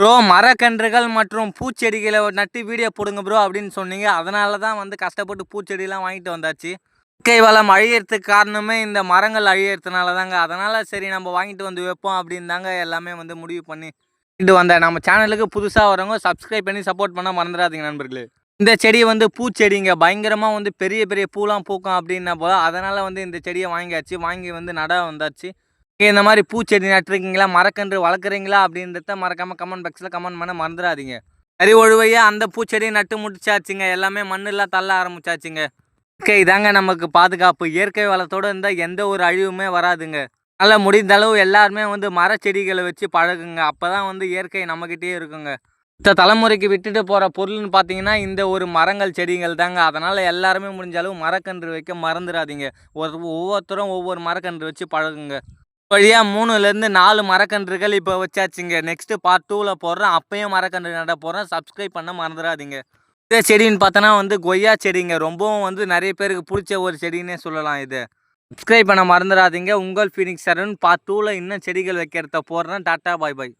Bro மரக்கன்றுகள் மற்றும் பூச்செடிகளை நட்டு வீடியோ போடுங்க ப்ரோ அப்படின்னு சொன்னீங்க. அதனால தான் வந்து கஷ்டப்பட்டு பூச்செடிலாம் வாங்கிட்டு வந்தாச்சு. இயற்கை வளம் அழியறதுக்கு காரணமே இந்த மரங்கள் அழியறதுனால தாங்க அதனால் சரி நம்ம வாங்கிட்டு வந்து வைப்போம் அப்படின்னு தாங்க எல்லாமே வந்து முடிவு பண்ணி இது வந்தேன். நம்ம சேனலுக்கு புதுசாக வரவங்க சப்ஸ்கிரைப் பண்ணி சப்போர்ட் பண்ண மறந்துடாதீங்க நண்பர்களே. இந்த செடி வந்து பூச்செடிங்க. பயங்கரமாக வந்து பெரிய பெரிய பூலாம் பூக்கும் அப்படின்னா போல அதனால் வந்து இந்த செடியை வாங்கியாச்சு. வாங்கி வந்து நட வந்தாச்சு. இந்த மாதிரி பூச்செடி நட்டுருக்கீங்களா? மரக்கன்று வளர்க்குறீங்களா? அப்படின்றத மறக்காமல் கமெண்ட் பாக்ஸில் கமெண்ட் பண்ண மறந்துடாதீங்க. சரி ஒழுவையாக அந்த பூச்செடியை நட்டு முடிச்சாச்சுங்க. எல்லாமே மண்ணெல்லாம் தள்ள ஆரம்பிச்சாச்சுங்க. இயற்கை தாங்க நமக்கு பாதுகாப்பு. இயற்கை வளத்தோடு இருந்தால் எந்த ஒரு அழிவுமே வராதுங்க. நல்லா முடிந்த அளவு எல்லாருமே வந்து மரச்செடிகளை வச்சு பழகுங்க. அப்போ தான் வந்து இயற்கை நம்மக்கிட்டே இருக்குங்க. இந்த தலைமுறைக்கு விட்டுட்டு போகிற பொருள்னு பார்த்தீங்கன்னா இந்த ஒரு மரங்கள் செடிகள் தாங்க. அதனால் எல்லாருமே முடிஞ்ச அளவு மரக்கன்று வைக்க மறந்துடாதீங்க. ஒரு ஒவ்வொருத்தரும் ஒவ்வொரு மரக்கன்று வச்சு பழகுங்க. வழியாக மூணுலேருந்து நாலு மரக்கன்றுகள் இப்போ வச்சாச்சுங்க. நெக்ஸ்ட்டு பார்ட் டூவில் போடுறேன். அப்பயும் மரக்கன்று நட போடுறேன் சப்ஸ்கிரைப் பண்ண மறந்துடாதீங்க இந்த செடின்னு பார்த்தோன்னா வந்து கொய்யா செடிங்க. ரொம்பவும் வந்து நிறைய பேருக்கு பிடிச்ச ஒரு செடின்னே சொல்லலாம் இது. சப்ஸ்கிரைப் பண்ண மறந்துடாதீங்க உங்கள் ஃபீனிக்ஸ் சரண் பார்ட் டூவில் இன்னும் செடிகள் வைக்கிறத போடுறேன். Tata bye bye.